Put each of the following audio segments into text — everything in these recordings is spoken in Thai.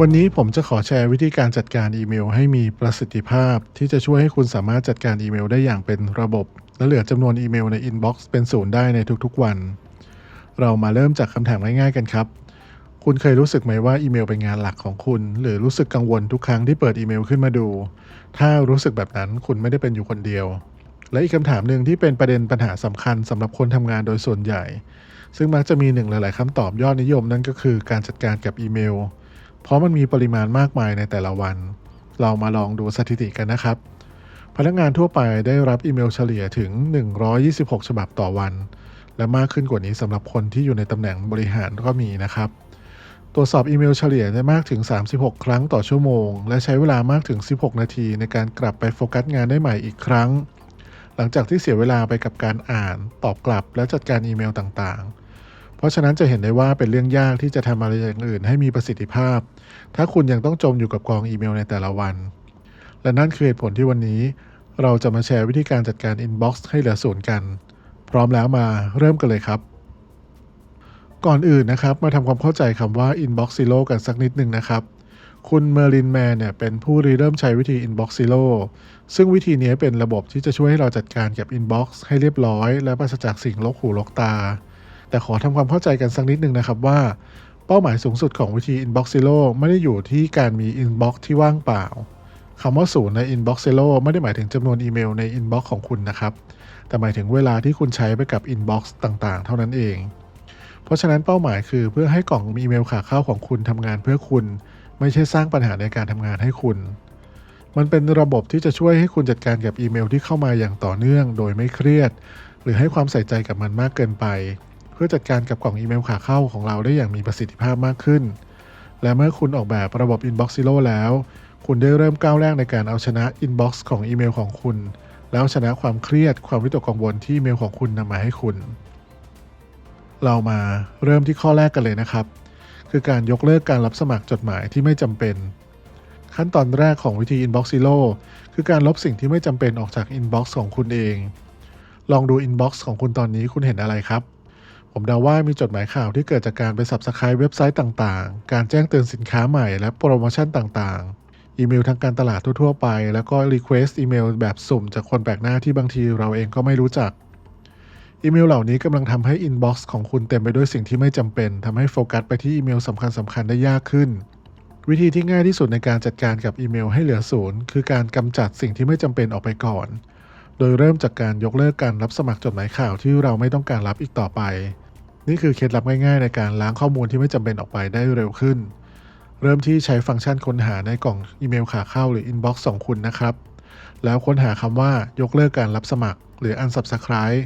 วันนี้ผมจะขอแชร์วิธีการจัดการอีเมลให้มีประสิทธิภาพ ที่จะช่วยให้คุณสามารถจัดการอีเมลได้อย่างเป็นระบบ และเหลือจำนวนอีเมลในอินบ็อกซ์เป็นศูนย์ได้ในทุกๆวัน เรามาเริ่มจากคำถามง่ายๆกันครับ คุณเคยรู้สึกไหมว่าอีเมลเป็นงานหลักของคุณ หรือรู้สึกกังวลทุกครั้งที่เปิดอีเมลขึ้นมาดู ถ้ารู้สึกแบบนั้นคุณไม่ได้เป็นอยู่คนเดียว และอีกคำถามหนึ่งที่เป็นประเด็นปัญหาสำคัญสำหรับคนทำงานโดยส่วนใหญ่ ซึ่งมักจะมีหนึ่งหลาย ๆคำตอบยอดนิยมนั่นก็คือการจัดการกับอีเมล เพราะมันมีปริมาณมากมายในแต่ละวัน เรามาลองดูสถิติกันนะครับ พนักงานทั่วไปได้รับอีเมลเฉลี่ยถึง 126 ฉบับต่อวัน และมากขึ้นกว่านี้สำหรับคนที่อยู่ในตำแหน่งบริหารก็มีนะครับ ตรวจสอบอีเมลเฉลี่ยได้มากถึง 36 ครั้งต่อชั่วโมง และใช้เวลามากถึง 16 นาที ในการกลับไปโฟกัสงานได้ใหม่อีกครั้ง หลังจากที่เสียเวลาไปกับการอ่าน ตอบกลับ และจัดการอีเมลต่างๆ เพราะฉะนั้นจะเห็นได้ว่าเป็นเรื่องยากที่จะทำอะไรอย่างอื่นให้มีประสิทธิภาพ ถ้าคุณยังต้องจมอยู่กับกองอีเมลในแต่ละวัน และนั่นคือเหตุผลที่วันนี้ เราจะมาแชร์วิธีการจัดการอินบ็อกซ์ให้เหลือศูนย์กัน พร้อมแล้วมาเริ่มกันเลยครับ ก่อนอื่นนะครับมาทำความเข้าใจคำว่า Inbox Zero กันสักนิดหนึ่งนะครับคุณเมอร์ลินแมนเนี่ยเป็นผู้ริเริ่มใช้วิธี Inbox Zero ซึ่งวิธีนี้เป็นระบบที่จะช่วยให้เราจัดการกับ Inbox ให้เรียบร้อย และปราศจากสิ่งลกหูลกตา แต่ขอทำความเข้าใจกันสักนิดหนึ่งนะครับว่า เป้าหมายสูงสุดของวิธี Inbox Zero ไม่ได้อยู่ที่การมี Inbox ที่ว่างเปล่าคำว่าศูนย์ใน Inbox Zero ไม่ได้หมายถึงจำนวนอีเมลใน Inbox ของคุณนะครับ แต่หมายถึงเวลาที่คุณใช้ไปกับ Inbox ต่างๆ เท่านั้นเอง เพราะฉะนั้นเป้าหมายคือเพื่อให้กล่องอีเมลขาเข้าของคุณทำงานเพื่อคุณ ไม่ใช่สร้างปัญหาในการทำงานให้คุณ มันเป็นระบบที่จะช่วยให้คุณจัดการกับอีเมลที่เข้ามาอย่างต่อเนื่อง โดยไม่เครียด หรือให้ความใส่ใจกับมันมากเกินไป เพื่อจัดการกับกล่องอีเมลขาเข้าของเราได้อย่างมีประสิทธิภาพมากขึ้น และเมื่อคุณออกแบบระบบ Inbox Zero แล้ว คุณได้เริ่มก้าวแรกในการเอาชนะ Inbox ของอีเมลของคุณ แล้วชนะความเครียดความวิตกกังวลที่อีเมลของคุณนำมาให้คุณ เรามาเริ่มที่ข้อแรกกันเลยนะครับ คือการยกเลิกการรับสมัครจดหมายที่ไม่จำเป็น ขั้นตอนแรกของวิธี Inbox Zero คือการลบสิ่งที่ไม่จำเป็นออกจาก Inbox ของคุณเอง ลองดู Inbox ของคุณตอนนี้คุณเห็นอะไรครับ ผมเดาว่ามีจดหมายข่าวที่เกิดจากการไป Subscribe เว็บไซต์ต่างๆ การแจ้งเตือนสินค้าใหม่และโปรโมชั่นต่างๆ อีเมลทางการตลาดทั่วๆไป แล้วก็ Request อีเมลแบบสุ่มจากคนแปลกหน้าที่บางทีเราเองก็ไม่รู้จัก อีเมลเหล่านี้กำลังทำให้ Inbox ของคุณเต็มไปด้วยสิ่งที่ไม่จำเป็นทำให้โฟกัสไปที่อีเมลสำคัญสำคัญได้ยากขึ้น วิธีที่ง่ายที่สุดในการจัดการกับอีเมลให้เหลือศูนย์คือการกำจัดสิ่งที่ไม่จำเป็นออกไปก่อน โดยเริ่มจากการยกเลิกการรับสมัครจดหมายข่าวที่เราไม่ต้องการรับอีกต่อไป นี่คือเคล็ดลับง่ายๆ ในการล้างข้อมูลที่ไม่จำเป็นออกไปได้เร็วขึ้น เริ่มที่ใช้ฟังก์ชันค้นหาในกล่องอีเมลขาเข้าหรือ Inbox ของคุณนะครับ แล้วค้นหาคำว่ายกเลิกการรับสมัคร หรือ unsubscribe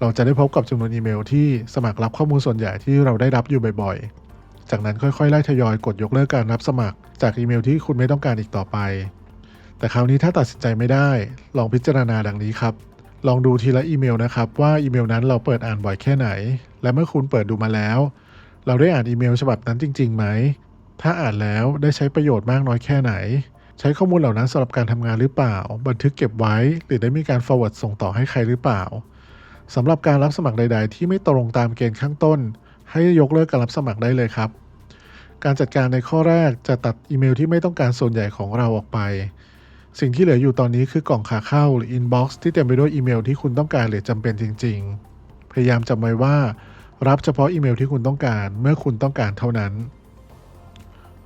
เราจะได้พบกับจำนวนอีเมลที่สมัครรับข้อมูลส่วนใหญ่ที่เราได้รับอยู่บ่อยๆ จากนั้นค่อยๆไล่ทยอยกดยกเลิกการรับสมัคร จากอีเมลที่คุณไม่ต้องการอีกต่อไป แต่คราวนี้ถ้าตัดสินใจไม่ได้ ลองพิจารณาดังนี้ครับ ลองดูทีละอีเมลนะครับว่าอีเมลนั้นเราเปิดอ่านบ่อยแค่ไหน และเมื่อคุณเปิดดูมาแล้ว เราได้อ่านอีเมลฉบับนั้นจริงๆไหม ถ้าอ่านแล้วได้ใช้ประโยชน์มากน้อยแค่ไหน ใช้ข้อมูลเหล่านั้นสำหรับการทำงานหรือเปล่า บันทึกเก็บไว้ หรือได้มีการ forward ส่งต่อให้ใครหรือเปล่าสำหรับการรับสมัครใด ๆ ที่ไม่ตรงตามเกณฑ์ข้างต้น ให้ยกเลิกการรับสมัครได้เลยครับ การจัดการในข้อแรกจะตัดอีเมลที่ไม่ต้องการส่วนใหญ่ของเราออกไป สิ่งที่เหลืออยู่ตอนนี้คือกล่องขาเข้าหรือ inbox ที่เต็มไปด้วยอีเมลที่คุณต้องการหรือจำเป็นจริง ๆ พยายามจำไว้ว่า รับเฉพาะอีเมลที่คุณต้องการเมื่อคุณต้องการเท่านั้น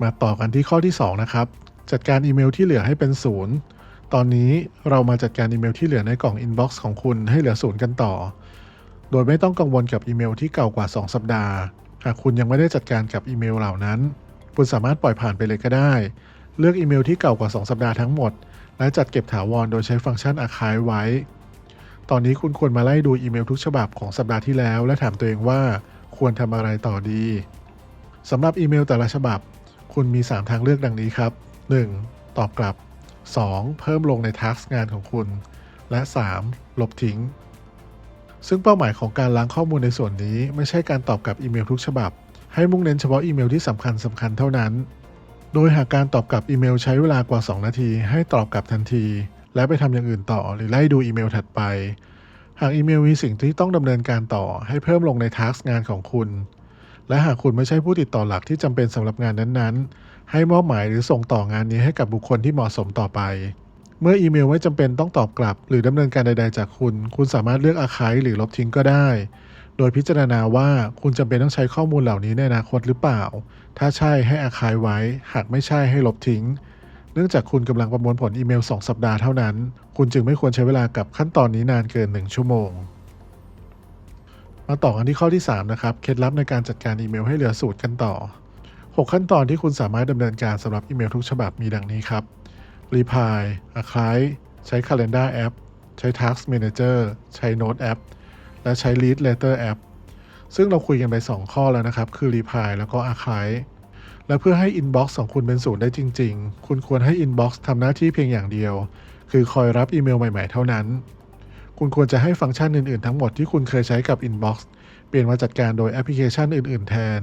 มาต่อกันที่ข้อที่ 2 นะครับ จัดการอีเมลที่เหลือให้เป็นศูนย์ตอนนี้เรามาจัดการอีเมลที่เหลือในกล่อง inbox ของคุณให้เหลือศูนย์กันต่อ โดยไม่ต้องกังวลกับอีเมลที่เก่ากว่า 2 สัปดาห์ หากคุณยังไม่ได้จัดการกับอีเมลเหล่านั้น คุณสามารถปล่อยผ่านไปเลยก็ได้ เลือกอีเมลที่เก่ากว่า 2 สัปดาห์ทั้งหมด และจัดเก็บถาวรโดยใช้ฟังก์ชัน Archive ไว้ ตอนนี้คุณควรมาไล่ดูอีเมลทุกฉบับของสัปดาห์ที่แล้ว และถามตัวเองว่าควรทำอะไรต่อดีสำหรับอีเมลแต่ละฉบับ คุณมี 3 ทางเลือกดังนี้ครับ 1. ตอบกลับ 2. เพิ่มลงในทักษงานของคุณ และ 3. ลบทิ้ง ซึ่งเป้าหมายของการล้างข้อมูลในส่วนนี้ ไม่ใช่การตอบกลับอีเมลทุกฉบับ ให้มุ่งเน้นเฉพาะอีเมลที่สำคัญสำคัญเท่านั้น โดยหากการตอบกลับอีเมลใช้เวลากว่า 2 นาที ให้ตอบกลับทันที และไปทำอย่างอื่นต่อหรือไล่ดูอีเมลถัดไป หากอีเมลมีสิ่งที่ต้องดำเนินการต่อ ให้เพิ่มลงในทักงานของคุณ และหากคุณไม่ใช่ผู้ติดต่อหลักที่จำเป็นสำหรับงานนั้นๆ ให้มอบหมายหรือส่งต่องานนี้ให้กับบุคคลที่เหมาะสมต่อไป เมื่ออีเมลไม่จำเป็นต้องตอบกลับ หรือดำเนินการใด ๆ จากคุณ คุณสามารถเลือกอาคายหรือลบทิ้งก็ได้ โดยพิจารณาว่าคุณจำเป็นต้องใช้ข้อมูลเหล่านี้ในอนาคตหรือเปล่า ถ้าใช่ให้อาคายไว้ หากไม่ใช่ให้ลบทิ้ง เนื่องจากคุณกำลังประมวลผลอีเมล 2 สัปดาห์เท่านั้น คุณจึงไม่ควรใช้เวลากับขั้นตอนนี้นานเกิน 1 ชั่วโมง มาต่อกันที่ข้อที่ 3 นะครับ เคล็ดลับในการจัดการอีเมลให้เหลือสูตรกันต่อ 6 ขั้นตอนที่คุณสามารถดำเนินการสำหรับอีเมลทุกฉบับมีดังนี้ครับ Reply Archive ใช้ Calendar App ใช้ Task Manager ใช้ Note App และใช้ Lead Letter App ซึ่งเราคุยกันไป 2 ข้อแล้วนะครับ คือ Reply แล้วก็ Archive และเพื่อให้ Inbox ของคุณเป็นศูนย์ได้จริง ๆ คุณควรให้ Inbox ทำหน้าที่เพียงอย่างเดียว คือคอยรับอีเมลใหม่ ๆ เท่านั้น คุณควรจะให้ฟังก์ชันอื่น ๆ ทั้งหมดที่คุณเคยใช้กับ Inbox เปลี่ยนมาจัดการโดยแอปพลิเคชันอื่น ๆ แทน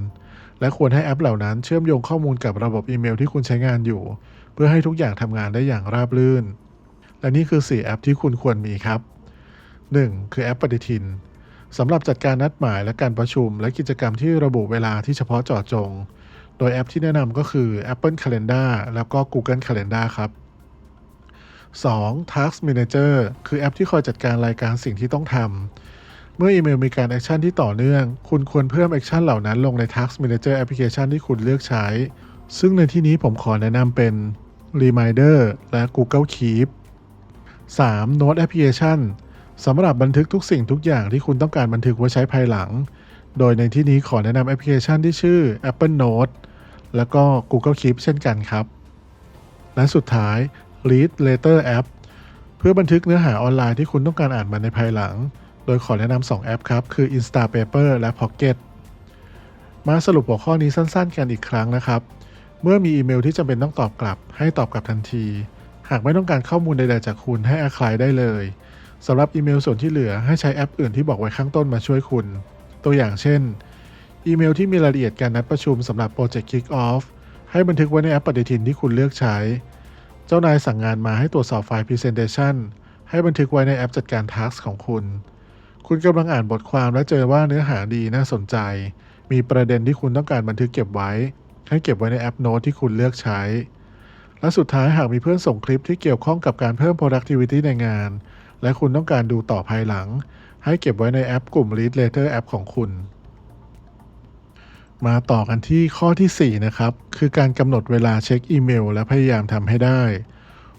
และควรให้แอปเหล่านั้นเชื่อมโยงข้อมูลกับระบบอีเมลที่คุณใช้งานอยู่ เพื่อให้ทุกอย่างทำงานได้อย่างราบรื่น และนี่คือ 4 แอปที่คุณควรมีครับ 1. คือแอปปฏิทิน สำหรับจัดการนัดหมายและการประชุม และกิจกรรมที่ระบุเวลาที่เฉพาะเจาะจง โดยแอปที่แนะนำก็คือ Apple Calendar แล้วก็ Google Calendar ครับ 2. Task Manager คือแอปที่คอยจัดการรายการสิ่งที่ต้องทำ เมื่ออีเมลมีการแอคชั่นที่ต่อเนื่อง คุณควรเพิ่มแอคชั่นเหล่านั้นลงใน Task Manager แอปพลิเคชันที่คุณเลือกใช้ ซึ่งในที่นี้ผมขอแนะนำเป็น Reminder และ Google Keep 3. Note Application สำหรับบันทึกทุกสิ่งทุกอย่างที่คุณต้องการบันทึกไว้ใช้ภายหลัง โดยในที่นี้ขอแนะนำแอปพลิเคชันที่ชื่อ Apple Note แล้วก็ Google Keep เช่นกันครับ และสุดท้าย Read Later App เพื่อบันทึกเนื้อหาออนไลน์ที่คุณต้องการอ่านมันในภายหลัง โดยขอแนะนำ2แอปครับ คือ Instapaper และ Pocket มาสรุปหัวข้อนี้สั้นๆ กันอีกครั้งนะครับ เมื่อมีอีเมลที่จำเป็นต้องตอบกลับ ให้ตอบกลับทันที หากไม่ต้องการข้อมูลใดๆจากคุณให้อาคลายได้เลย สำหรับอีเมลส่วนที่เหลือให้ใช้แอปอื่นที่บอกไว้ข้างต้นมาช่วยคุณ ตัวอย่างเช่น อีเมลที่มีรายละเอียดการนัดประชุมสำหรับโปรเจกต์ Kick Off ให้บันทึกไว้ในแอปปฏิทินที่คุณเลือกใช้ เจ้านายสั่งงานมาให้ตรวจสอบไฟล์ Presentation ให้บันทึกไว้ในแอปจัดการ Task ของคุณ คุณกำลังอ่านบทความและเจอว่าเนื้อหาดีน่าสนใจ มีประเด็นที่คุณต้องการบันทึกเก็บไว้ ให้เก็บไว้ในแอปโน้ตที่คุณเลือกใช้ และสุดท้ายหากมีเพื่อนส่งคลิปที่เกี่ยวข้องกับการเพิ่ม productivity ในงาน และคุณต้องการดูต่อภายหลัง ให้เก็บไว้ในแอปกลุ่ม Read Later App ของคุณ มาต่อกันที่ข้อทีสี่ 4 นะครับ คือการกำหนดเวลาเช็คอีเมล และพยายามทำให้ได้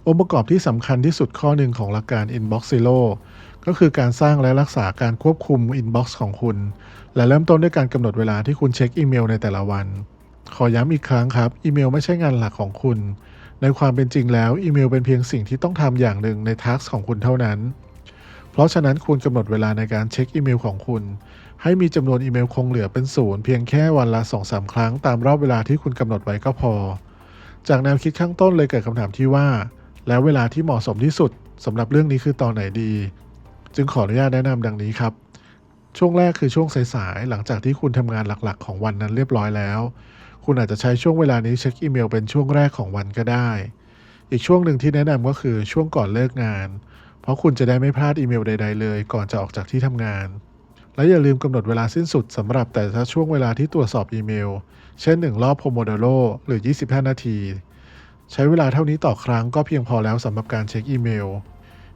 องค์ประกอบที่สำคัญที่สุดข้อหนึ่งของหลักการ Inbox Zero ก็คือการสร้างและรักษาการควบคุม Inbox ของคุณ และเริ่มต้นด้วยการกำหนดเวลาที่คุณเช็คอีเมลในแต่ละวัน ขอย้ำอีกครั้งครับ อีเมลไม่ใช่งานหลักของคุณ ในความเป็นจริงแล้วอีเมลเป็นเพียงสิ่งที่ต้องทำอย่างหนึ่งในทักของคุณเท่านั้น เพราะฉะนั้นคุณกำหนดเวลาในการเช็คอีเมลของคุณ ให้มีจำนวนอีเมลคงเหลือเป็นศูนย์เพียงแค่วันละ2-3 ครั้งตามรอบเวลาที่คุณกำหนดไว้ก็พอ จากแนวคิดข้างต้นเลยเกิดคำถามที่ว่า แล้วเวลาที่เหมาะสมที่สุดสำหรับเรื่องนี้คือตอนไหนดี จึงขออนุญาตแนะนำดังนี้ครับช่วงแรกคือช่วงสายๆ หลังจากที่คุณทำงานหลักๆ ของวันนั้นเรียบร้อยแล้ว คุณอาจจะใช้ช่วงเวลานี้เช็คอีเมลเป็นช่วงแรกของวันก็ได้ อีกช่วงหนึ่งที่แนะนำก็คือช่วงก่อนเลิกงาน เพราะคุณจะได้ไม่พลาดอีเมลใด ๆ เลย ก่อนจะออกจากที่ทำงาน และอย่าลืมกำหนดเวลาสิ้นสุดสำหรับแต่ละช่วงเวลาที่ตรวจสอบอีเมล เช่น 1 รอบโพโมโดโรหรือ 25 นาที ใช้เวลาเท่านี้ต่อครั้งก็เพียงพอแล้วสำหรับการเช็คอีเมล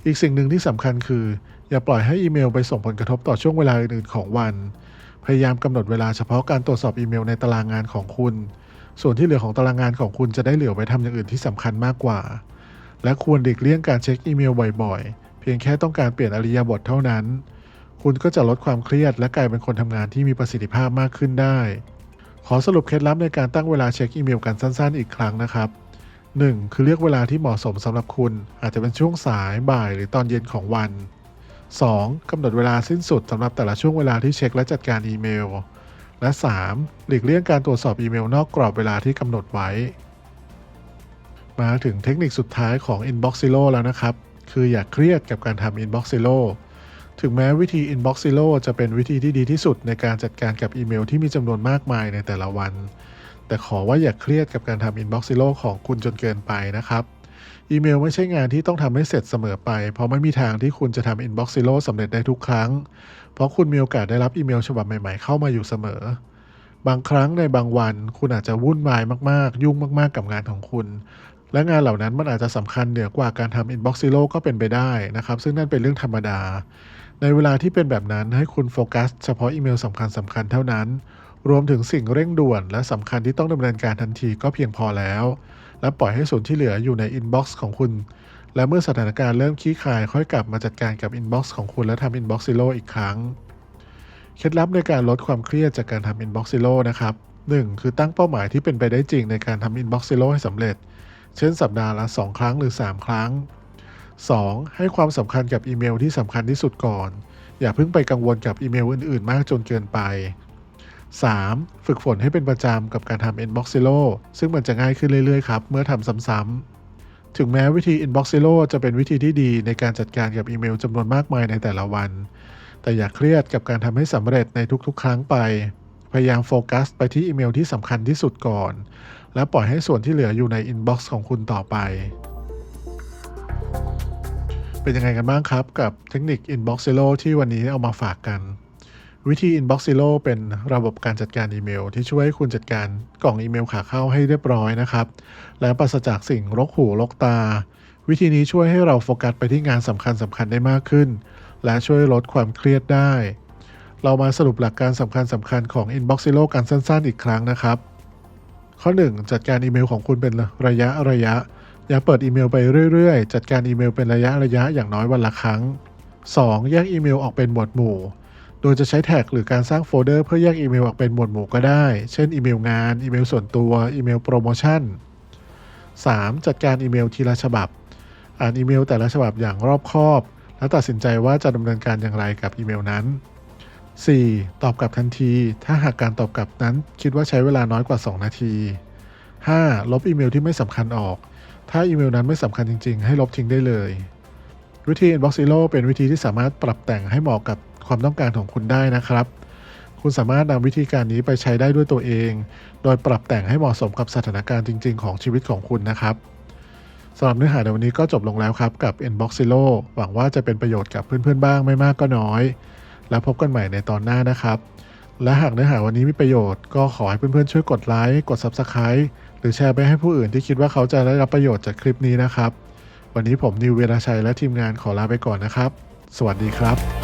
อีกสิ่งหนึ่งที่สำคัญคือ อย่าปล่อยให้อีเมลไปส่งผลกระทบต่อช่วงเวลาอื่นๆของวัน พยายามกำหนดเวลาเฉพาะการตรวจสอบอีเมลในตารางงานของคุณ ส่วนที่เหลือของตารางงานของคุณจะได้เหลือไว้ทำอย่างอื่นที่สำคัญมากกว่า และควรหลีกเลี่ยงการเช็คอีเมลบ่อยๆ เพียงแค่ต้องการเปลี่ยนอริยบทเท่านั้น คุณก็จะลดความเครียด และกลายเป็นคนทำงานที่มีประสิทธิภาพมากขึ้นได้ ขอสรุปเคล็ดลับในการตั้งเวลาเช็คอีเมลกันสั้นๆ อีกครั้งนะครับ 1. คือเลือกเวลาที่เหมาะสมสำหรับคุณ อาจจะเป็นช่วงสายบ่ายหรือตอนเย็นของวัน 2. กำหนดเวลาสิ้นสุดสำหรับแต่ละช่วงเวลาที่เช็คและจัดการอีเมล และ 3. หลีกเลี่ยงการตรวจสอบอีเมลนอกกรอบเวลาที่กำหนดไว้ มาถึงเทคนิคสุดท้ายของ Inbox Zero แล้วนะครับ คืออย่าเครียดกับการทำ Inbox Zero ถึงแม้วิธี Inbox Zero จะเป็นวิธีที่ดีที่สุดในการจัดการกับอีเมลที่มีจำนวนมากมายในแต่ละวัน แต่ขอว่าอย่าเครียดกับการทำ Inbox Zero ของคุณจนเกินไปนะครับ อีเมลไม่ใช่งานที่ต้องทำให้เสร็จเสมอไป เพราะไม่มีทางที่คุณจะทำ Inbox Zero สำเร็จได้ทุกครั้ง เพราะคุณมีโอกาสได้รับอีเมลฉบับใหม่ๆ เข้ามาอยู่เสมอ บางครั้งในบางวันคุณอาจจะวุ่นวายมากๆ ยุ่งมากๆ กับงานของคุณ และงานเหล่านั้นมันอาจจะสำคัญเหนือกว่าการทำ Inbox Zero ก็เป็นไปได้นะครับ ซึ่งนั่นเป็นเรื่องธรรมดา ในเวลาที่เป็นแบบนั้นให้คุณโฟกัสเฉพาะอีเมลสำคัญสคัญๆเท่านั้น รวมถึงสิ่งเร่งด่วน และสำคัญที่ต้องดำเนินการทันทีก็เพียงพอแล้ว และปล่อยให้ส่วนที่เหลืออยู่ใน Inbox ของคุณ และเมื่อสถานการณ์เริ่มคลี่คลายค่อยกลับมาจัดการกับ Inbox ของคุณและทำ Inbox Zero อีกครั้ง เคล็ดลับในการลดความเครียดจากการทำ Inbox Zero นะครับ 1. คือตั้งเป้าหมายที่เป็นไปได้จริงในการทำ Inbox Zero ให้สำเร็จ เช่นสัปดาห์ละ 2 ครั้งหรือ 3 ครั้ง 2. ให้ความสำคัญกับอีเมลที่สำคัญที่สุดก่อน อย่าเพิ่งไปกังวลกับอีเมลอื่น ๆ มากจนเกินไป 3. ฝึกฝนให้เป็นประจำกับการทำ Inbox Zero ซึ่งมันจะง่ายขึ้นเรื่อยๆครับ เมื่อทำซ้ำๆ ถึงแม้วิธี Inbox Zero จะเป็นวิธีที่ดีในการจัดการกับอีเมลจำนวนมากมายในแต่ละวัน แต่อย่าเครียดกับการทำให้สำเร็จในทุกๆ ครั้งไป พยายามโฟกัสไปที่อีเมลที่สำคัญที่สุดก่อน และปล่อยให้ส่วนที่เหลืออยู่ใน Inbox ของคุณต่อไป เป็นยังไงกันบ้างครับ กับเทคนิค Inbox Zero ที่วันนี้เอามาฝากกัน วิธี Inbox Zero เป็นระบบการจัดการอีเมล ที่ช่วยให้คุณจัดการกล่องอีเมลขาเข้าให้เรียบร้อยนะครับ และปราศจากสิ่งรกหูรกตา วิธีนี้ช่วยให้เราโฟกัสไปที่งานสำคัญสำคัญได้มากขึ้น และช่วยลดความเครียดได้ เรามาสรุปหลักการสำคัญสำคัญของ Inbox Zero กันสั้น ๆ อีกครั้งนะครับ ข้อ 1 จัดการอีเมลของคุณเป็นระยะระยะ อย่าเปิดอีเมลไปเรื่อย ๆ จัดการอีเมลเป็นระยะระยะอย่างน้อยวันละครั้ง 2. แยกอีเมลออกเป็นหมวดหมู่ โดยจะใช้แท็กหรือการสร้างโฟลเดอร์เพื่อแยกอีเมลออกเป็นหมวดหมู่ก็ได้ เช่นอีเมลงาน อีเมลส่วนตัว อีเมลโปรโมชั่น 3. จัดการอีเมลทีละฉบับ อ่านอีเมลแต่ละฉบับอย่างรอบคอบ และตัดสินใจว่าจะดำเนินการอย่างไรกับอีเมลนั้น 4. ตอบกลับทันที ถ้าหากการตอบกลับนั้นคิดว่าใช้เวลาน้อยกว่า 2 นาที 5. ลบอีเมลที่ไม่สำคัญออก ถ้าอีเมลนั้นไม่สำคัญจริง ๆ ให้ลบทิ้งได้เลย วิธี Inbox Zero เป็นวิธีที่สามารถปรับแต่งให้เหมาะกับ ความต้องการของคุณได้นะครับ คุณสามารถนำวิธีการนี้ไปใช้ได้ด้วยตัวเอง โดยปรับแต่งให้เหมาะสมกับสถานการณ์จริง ๆ ของชีวิตของคุณนะครับสำหรับเนื้อหาในวันนี้ก็จบลงแล้วครับกับ Inbox Zero หวังว่าจะเป็นประโยชน์กับเพื่อนๆบ้างไม่มากก็น้อย แล้วพบกันใหม่ในตอนหน้านะครับ และหากเนื้อหาวันนี้มีประโยชน์ก็ขอให้เพื่อนๆช่วยกดไลค์กด Subscribe หรือแชร์ไปให้ผู้อื่นที่คิดว่าเขาจะได้รับประโยชน์จากคลิปนี้นะครับ วันนี้ผมนิวเวราชัยและทีมงานขอลาไปก่อนนะครับ สวัสดีครับ